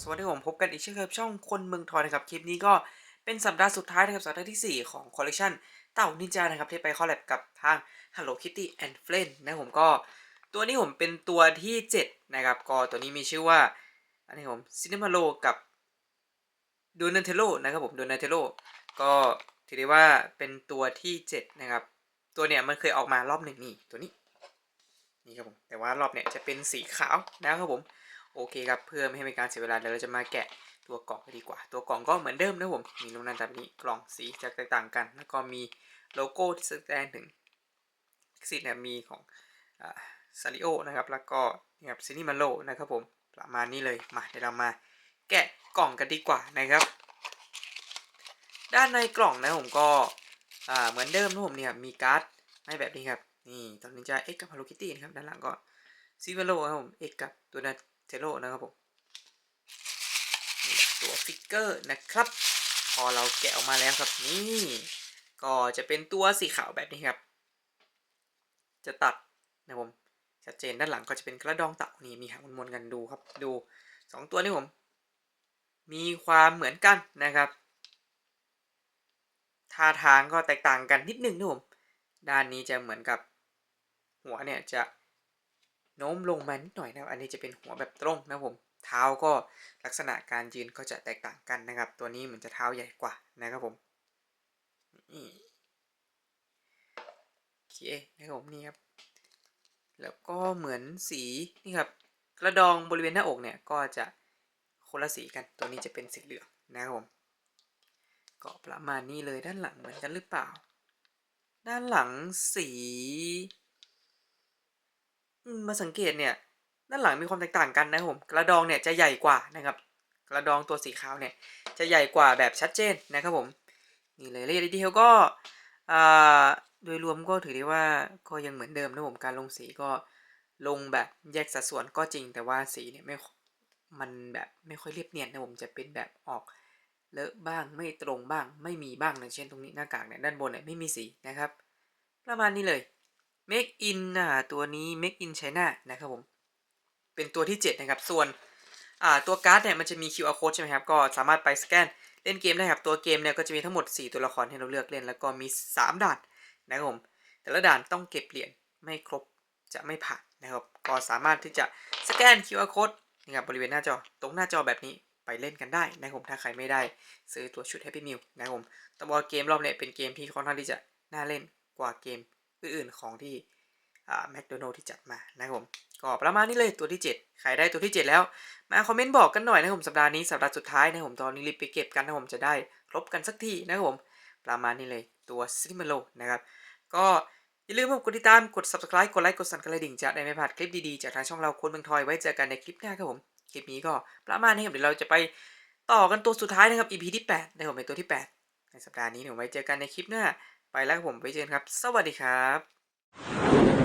สวัสดีผมพบกันอีกเช่นเคยช่องคนเมืองทอยนะครับ คลิปนี้ก็เป็นสัปดาห์สุดท้ายนะครับสัปดาห์ที่ 4 ของคอลเลกชันเต่านินจานะครับที่ไปคอลแลบกับทาง Hello Kitty and Friends นะผมก็ตัวนี้ผมเป็นตัวที่ 7 นะครับ ก็ตัวนี้มีชื่อว่าอันนี้ผมซิน m มาโลกับโดนันเทโลนะครับผมโดนันเทโลก็ถือได้ว่าเป็นตัวที่ 7 นะครับ ตัวเนี้ยมันเคยออกมารอบหนึ่งนี่ตัวนี้นี่ครับผมแต่ว่ารอบเนี้ยจะเป็นสีขาวนะครับผม โอเคครับเพื่อไม่ให้เป็นการเสียเวลาเดี๋ยวเราจะมาแกะตัวกล่องกันดีกว่า ตัวกล่องก็เหมือนเดิมนะผมมีรูปหน้าตาแบบนี้กล่องสีจะแตกต่างกัน แล้วก็มีโลโก้ที่แสดงถึงสีเนี่ยมีของซาริโอนะครับแล้วก็นี่ครับซินิมาโลนะครับผมประมาณนี้เลยมาเดี๋ยวเรามาแกะกล่องกันดีกว่านะครับ ด้านในกล่องนะผมก็เหมือนเดิมนะผมเนี่ยมีการ์ดให้แบบนี้ครับนี่ตอนนี้จะเอ็กกับฮารุคิตี้นะครับด้านหลังก็ซิมาโลครับผมเอ็กกับตัวนั้น เทโลนะครับผมตัวฟิกเกอร์นะครับ พอเราแกะออกมาแล้วครับนี่ก็จะเป็นตัวสีขาวแบบนี้ครับ จะตัดนะผมชัดเจนด้านหลังก็จะเป็นกระดองเต่านี่มีหางมนๆกันดูครับดูสองตัวนี้ผม มีความเหมือนกันนะครับท่าทางก็แตกต่างกันนิดนึงนะผมด้านนี้จะเหมือนกับ หัวเนี่ยจะ โน้มลงมานิดหน่อยนะครับอันนี้จะเป็นหัวแบบตรงนะผมเท้าก็ลักษณะการยืนก็จะแตกต่างกันนะครับ ตัวนี้เหมือนจะเท้าใหญ่กว่านะครับผมนี่โอเคนะครับผมนี่ครับแล้วก็เหมือนสีนี่ครับกระดองบริเวณหน้าอกเนี่ยก็จะคนละสีกันตัวนี้จะเป็นสีเหลืองนะครับผมก็ประมาณนี้เลยด้านหลังเหมือนกันหรือเปล่า ด้านหลังสี มาสังเกตเนี่ย ด้านหลังมีความแตกต่างกันนะผมกระดองเนี่ยจะใหญ่กว่านะครับ กระดองตัวสีขาวเนี่ย จะใหญ่กว่าแบบชัดเจนนะครับผมนี่เลยรายละเอียดดีเทลก็โดยรวมก็ถือได้ว่าก็ยังเหมือนเดิมนะผมการลงสีก็ลงแบบแยกสัดส่วนก็จริงแต่ว่าสีเนี่ยไม่มันแบบไม่ค่อยเรียบเนียนนะผมจะเป็นแบบออกเลอะบ้างไม่ตรงบ้าง ไม่มีบ้างอย่างเช่นตรงนี้หน้ากากเนี่ยด้านบนเนี่ยไม่มีสีนะครับ ประมาณนี้เลย Make in อ่าตัวนี้ Make in China นะครับผม เป็นตัวที่ 7 นะครับ ส่วนอ่าตัวการ์ดเนี่ยมันจะมี QR code ใช่ไหมครับ ก็สามารถไปสแกนเล่นเกมได้ครับ ตัวเกมเนี่ยก็จะมีทั้งหมด 4 ตัวละครให้เราเลือกเล่น แล้วก็มี 3 ด่านนะครับผม แต่ละด่านต้องเก็บเหรียญไม่ครบจะไม่ผ่านนะครับ ก็สามารถที่จะสแกน QR code นะครับบริเวณหน้าจอ ตรงหน้าจอแบบนี้ไปเล่นกันได้นะครับผม ถ้าใครไม่ได้ซื้อตัวชุด Happy Meal นะครับผมต้องบอกเกมรอบนี้เป็นเกมที่ค่อนข้างที่จะน่าเล่นกว่าเกม อื่นๆของที่แมคโดนัลที่จัดมานะครับผมก็ประมาณนี้เลยตัวที่ 7 ใครได้ตัวที่ 7 แล้ว มาคอมเมนต์บอกกันหน่อยนะครับผมสัปดาห์นี้สัปดาห์สุดท้ายนะครับผมตอนนี้รีบไปเก็บกันนะผมจะได้ครบกันสักทีนะครับผมประมาณนี้เลยตัวซิมโลนะครับก็อย่าลืมกดติดตามกด subscribe กดไลค์กดสั่นกระดิ่งจะได้ไม่พลาดคลิปดีๆ จากทางช่องเราคนเมืองทอยไว้เจอกันในคลิปหน้าครับผมคลิปนี้ก็ประมาณนี้ครับเดี๋ยวเราจะไปต่อกันตัวสุดท้ายนะครับ EP ที่8นะครับเป็นตัวที่ 8 ในสัปดาห์นี้เดี๋ยวไว้เจอกันในคลิปหน้า ไปแล้วครับผมไปเจอกันครับ สวัสดีครับ